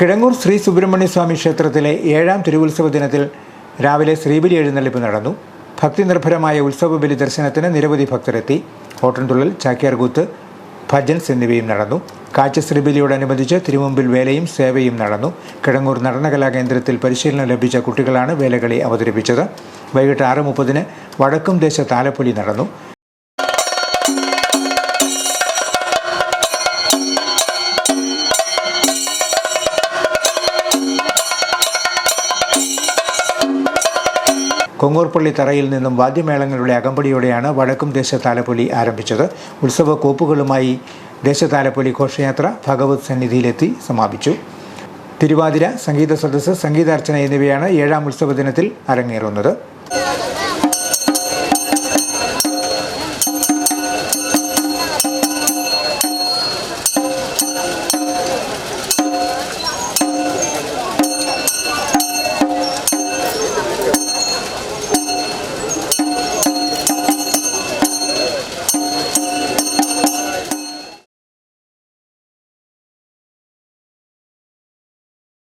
കിഴങ്ങൂർ ശ്രീ സുബ്രഹ്മണ്യ സ്വാമി ക്ഷേത്രത്തിലെ ഏഴാം തിരുവുത്സവ ദിനത്തിൽ രാവിലെ ശ്രീബലി എഴുന്നള്ളിപ്പ് നടന്നു. ഭക്തിനിർഭരമായ ഉത്സവ ബലി ദർശനത്തിന് നിരവധി ഭക്തരെത്തി. ഓട്ടൻതുള്ളൽ ചാക്യാർകൂത്ത് ഭജൻസ് എന്നിവയും നടന്നു. കാഴ്ച ശ്രീബലിയോടനുബന്ധിച്ച് തിരുമുമ്പിൽ വേലയും സേവയും നടന്നു. കിഴങ്ങൂർ നടനകലാ കേന്ദ്രത്തിൽ പരിശീലനം ലഭിച്ച കുട്ടികളാണ് വേലകളി അവതരിപ്പിച്ചത്. വൈകിട്ട് ആറ് മുപ്പതിന് വടക്കും ദേശ താലപ്പൊലി നടന്നു. കൊങ്ങൂർപ്പള്ളി തറയിൽ നിന്നും വാദ്യമേളങ്ങളുടെ അകമ്പടിയോടെയാണ് വടക്കും ദേശത്താലപ്പൊലി ആരംഭിച്ചത്. ഉത്സവ കോപ്പുകളുമായി ദേശതാലപ്പൊലി ഘോഷയാത്ര ഭഗവത് സന്നിധിയിലെത്തി സമാപിച്ചു. തിരുവാതിര സംഗീത സദസ്സ് സംഗീതാർച്ചന എന്നിവയാണ് ഏഴാം ഉത്സവ ദിനത്തിൽ അരങ്ങേറുന്നത്.